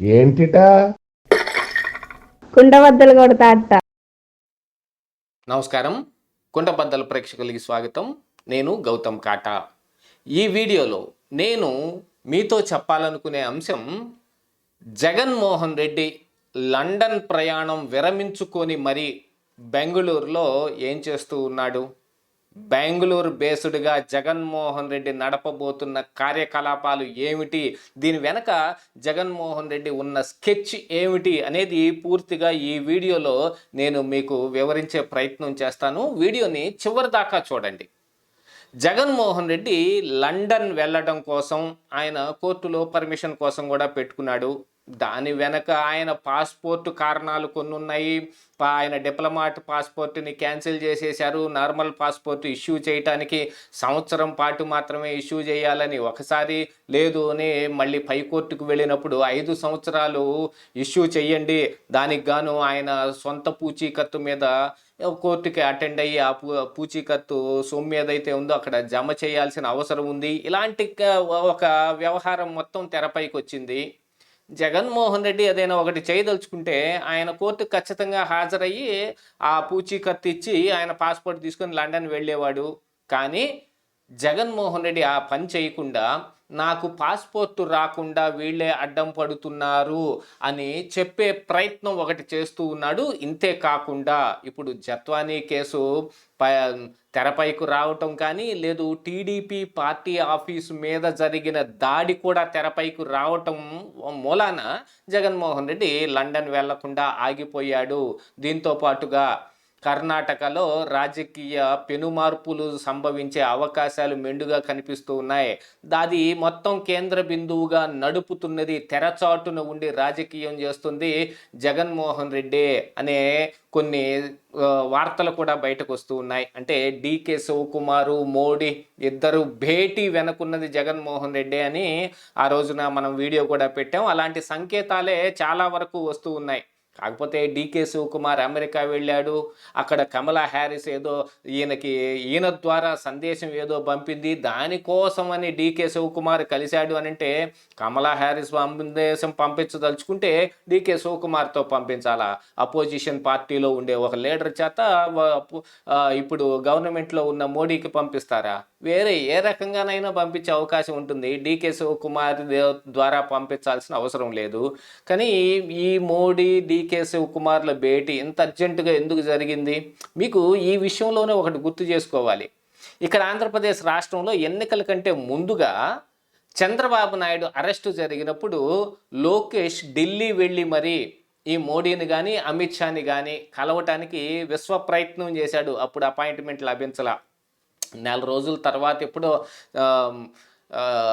ఏంటిట? కుండబద్దలు కొడతా అట్ట నమస్కారం. కుండబద్దల ప్రేక్షకులకి స్వాగతం. నేను గౌతమ్ కాటా. ఈ వీడియోలో నేను మీతో చెప్పాలనుకునే అంశం జగన్మోహన్ రెడ్డి లండన్ ప్రయాణం విరమించుకొని మరి బెంగళూరులో ఏం చేస్తూ ఉన్నాడు? బెంగళూరు బేస్డ్గా జగన్మోహన్ రెడ్డి నడపబోతున్న కార్యకలాపాలు ఏమిటి? దీని వెనక జగన్మోహన్ రెడ్డి ఉన్న స్కెచ్ ఏమిటి అనేది పూర్తిగా ఈ వీడియోలో నేను మీకు వివరించే ప్రయత్నం చేస్తాను. వీడియోని చివరి దాకా చూడండి. జగన్మోహన్ రెడ్డి లండన్ వెళ్ళడం కోసం ఆయన కోర్టులో పర్మిషన్ కోసం కూడా పెట్టుకున్నాడు. దాని వెనక ఆయన పాస్పోర్ట్ కారణాలు కొన్ని ఉన్నాయి ఆయన డిప్లొమాట్ పాస్పోర్ట్ని క్యాన్సిల్ చేసేశారు. నార్మల్ పాస్పోర్ట్ ఇష్యూ చేయటానికి సంవత్సరం పాటు మాత్రమే ఇష్యూ చేయాలని ఒకసారి లేదు అని మళ్ళీ పైకోర్టుకు వెళ్ళినప్పుడు ఐదు సంవత్సరాలు ఇష్యూ చేయండి దానికి గాను ఆయన సొంత పూచీకత్తు మీద కోర్టుకి అటెండ్ అయ్యి ఆ పూ పూచీకత్తు సొమ్ము ఏదైతే ఉందో అక్కడ జమ చేయాల్సిన అవసరం ఉంది. ఇలాంటి ఒక వ్యవహారం మొత్తం తెరపైకి వచ్చింది జగన్మోహన్ రెడ్డి ఏదైనా ఒకటి చేయదలుచుకుంటే ఆయన కోర్టు ఖచ్చితంగా హాజరయ్యి ఆ పూచీకత్తు ఇచ్చి ఆయన పాస్పోర్ట్ తీసుకొని లండన్ వెళ్ళేవాడు. కానీ జగన్మోహన్ రెడ్డి ఆ పని చేయకుండా నాకు పాస్పోర్ట్ రాకుండా వీళ్ళే అడ్డం పడుతున్నారు అని చెప్పే ప్రయత్నం ఒకటి చేస్తూ ఉన్నాడు. ఇంతే కాకుండా ఇప్పుడు జత్వానీ కేసు ప తెరపైకి రావటం కానీ లేదు టీడీపీ పార్టీ ఆఫీసు మీద జరిగిన దాడి కూడా తెరపైకి రావటం మూలాన జగన్మోహన్ రెడ్డి లండన్ వెళ్ళకుండా ఆగిపోయాడు. దీంతో పాటుగా కర్ణాటకలో రాజకీయ పెనుమార్పులు సంభవించే అవకాశాలు మెండుగా కనిపిస్తూ ఉన్నాయి. దాది మొత్తం కేంద్ర బిందువుగా నడుపుతున్నది తెరచాటున ఉండి రాజకీయం చేస్తుంది జగన్మోహన్ రెడ్డి అనే కొన్ని వార్తలు కూడా బయటకు వస్తూ ఉన్నాయి. అంటే డీకే శివకుమారు మోడీ ఇద్దరు భేటీ వెనుకున్నది జగన్మోహన్ రెడ్డి అని ఆ రోజున మనం వీడియో కూడా పెట్టాం. అలాంటి సంకేతాలే చాలా వరకు వస్తూ ఉన్నాయి. కాకపోతే డీకే శివకుమార్ అమెరికా వెళ్ళాడు. అక్కడ కమలా హ్యారిస్ ఏదో ఈయనకి ఈయన ద్వారా సందేశం ఏదో పంపింది. దానికోసమని డీకే శివకుమార్ కలిశాడు అని అంటే కమలా హ్యారిస్ సందేశం పంపించదలుచుకుంటే డీకే శివకుమార్తో పంపించాలా? అపోజిషన్ పార్టీలో ఉండే ఒక లీడర్ చేత ఇప్పుడు గవర్నమెంట్లో ఉన్న మోడీకి పంపిస్తారా? వేరే ఏ రకంగానైనా పంపించే అవకాశం ఉంటుంది. డీకే శివకుమార్ ద్వారా పంపించాల్సిన అవసరం లేదు. కానీ ఈ మోడీ డీకే శివకుమార్ల భేటీ ఇంత అర్జెంటుగా ఎందుకు జరిగింది? మీకు ఈ విషయంలోనే ఒకటి గుర్తు చేసుకోవాలి. ఇక్కడ ఆంధ్రప్రదేశ్ రాష్ట్రంలో ఎన్నికల కంటే ముందుగా చంద్రబాబు నాయుడు అరెస్టు జరిగినప్పుడు లోకేష్ ఢిల్లీ వెళ్ళి మరి ఈ మోడీని కానీ అమిత్ షాని కానీ కలవటానికి విశ్వ ప్రయత్నం చేశాడు. అప్పుడు అపాయింట్మెంట్ లభించలా. నెల రోజుల తర్వాత ఎప్పుడో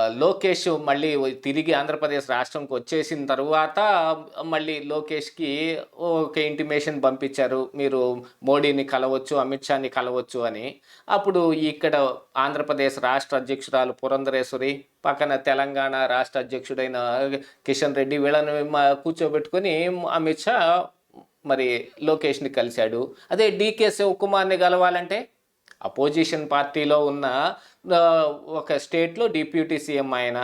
లోకేష్ మళ్ళీ తిరిగి ఆంధ్రప్రదేశ్ రాష్ట్రంకి వచ్చేసిన తర్వాత మళ్ళీ లోకేష్కి ఒక ఇంటిమేషన్ పంపించారు. మీరు మోడీని కలవచ్చు అమిత్ షాని కలవచ్చు అని. అప్పుడు ఇక్కడ ఆంధ్రప్రదేశ్ రాష్ట్ర అధ్యక్షురాలు పురంధరేశ్వరి పక్కన తెలంగాణ రాష్ట్ర అధ్యక్షుడైన కిషన్ రెడ్డి వీళ్ళని మా- కూర్చోబెట్టుకొని అమిత్ షా మరి లోకేష్ని కలిశాడు. అదే డీకే శివకుమార్ని కలవాలంటే అపోజిషన్ పార్టీలో ఉన్న ఒక స్టేట్లో డిప్యూటీ సీఎం ఆయన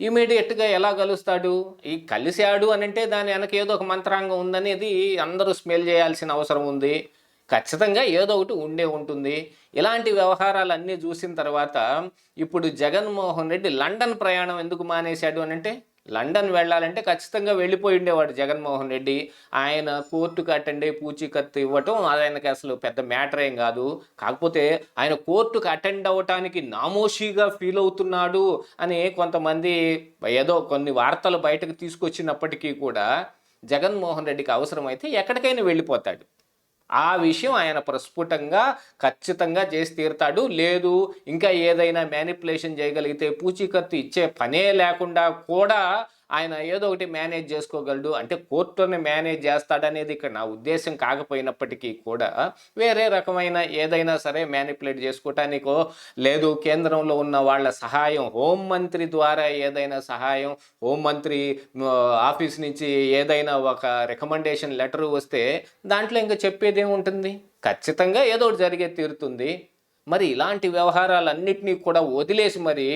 ఇమీడియట్గా ఎలా కలుస్తాడు? ఈ కలిశాడు అని అంటే దాని వెనక ఏదో ఒక మంత్రాంగం ఉందనేది అందరూ స్మెల్ చేయాల్సిన అవసరం ఉంది. ఖచ్చితంగా ఏదో ఒకటి ఉండే ఉంటుంది. ఇలాంటి వ్యవహారాలన్నీ చూసిన తర్వాత ఇప్పుడు జగన్మోహన్ రెడ్డి లండన్ ప్రయాణం ఎందుకు మానేశాడు అని అంటే లండన్ వెళ్ళాలంటే ఖచ్చితంగా వెళ్ళిపోయి ఉండేవాడు జగన్మోహన్ రెడ్డి. ఆయన కోర్టుకు అటెండ్ అయ్యి పూచీకత్తు ఇవ్వటం అది ఆయనకి అసలు పెద్ద మ్యాటర్ ఏం కాదు. కాకపోతే ఆయన కోర్టుకు అటెండ్ అవ్వటానికి నామోషిగా ఫీల్ అవుతున్నాడు అని కొంతమంది ఏదో కొన్ని వార్తలు బయటకు తీసుకొచ్చినప్పటికీ కూడా జగన్మోహన్ రెడ్డికి అవసరమైతే ఎక్కడికైనా వెళ్ళిపోతాడు. ఆ విషయం ఆయన ప్రస్ఫుటంగా ఖచ్చితంగా చేసి తీరుతాడు. లేదు ఇంకా ఏదైనా మ్యానిపులేషన్ చేయగలిగితే పూచీకత్తు ఇచ్చే పనే లేకుండా కూడా ఆయన ఏదో ఒకటి మేనేజ్ చేసుకోగలడు. అంటే కోర్టుని మేనేజ్ చేస్తాడనేది ఇక్కడ నా ఉద్దేశం కాకపోయినప్పటికీ కూడా వేరే రకమైన ఏదైనా సరే మ్యానిపులేట్ చేసుకోవటానికో లేదు కేంద్రంలో ఉన్న వాళ్ళ సహాయం హోంమంత్రి ద్వారా ఏదైనా సహాయం హోంమంత్రి ఆఫీస్ నుంచి ఏదైనా ఒక రికమెండేషన్ లెటర్ వస్తే దాంట్లో ఇంకా చెప్పేది ఏముంటుంది? ఖచ్చితంగా ఏదో ఒకటి జరిగే తీరుతుంది. మరి ఇలాంటి వ్యవహారాలన్నింటినీ కూడా వదిలేసి మరి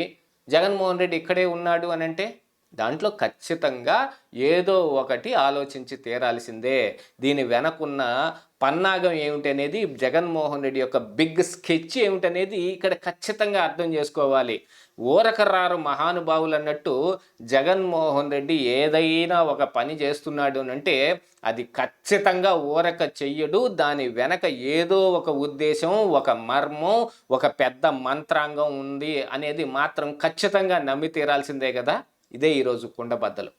జగన్మోహన్ రెడ్డి ఇక్కడే ఉన్నాడు అని అంటే దాంట్లో ఖచ్చితంగా ఏదో ఒకటి ఆలోచించి తీరాల్సిందే. దీని వెనకున్న పన్నాగం ఏమిటనేది జగన్మోహన్ రెడ్డి యొక్క బిగ్ స్కెచ్ ఏమిటనేది ఇక్కడ ఖచ్చితంగా అర్థం చేసుకోవాలి. ఊరకరారు మహానుభావులు అన్నట్టు జగన్మోహన్ రెడ్డి ఏదైనా ఒక పని చేస్తున్నాడు అంటే అది ఖచ్చితంగా ఊరక చెయ్యడు. దాని వెనక ఏదో ఒక ఉద్దేశం ఒక మర్మం ఒక పెద్ద మంత్రాంగం ఉంది అనేది మాత్రం ఖచ్చితంగా నమ్మి తీరాల్సిందే కదా. ఇదే ఈరోజు కుండబద్దలు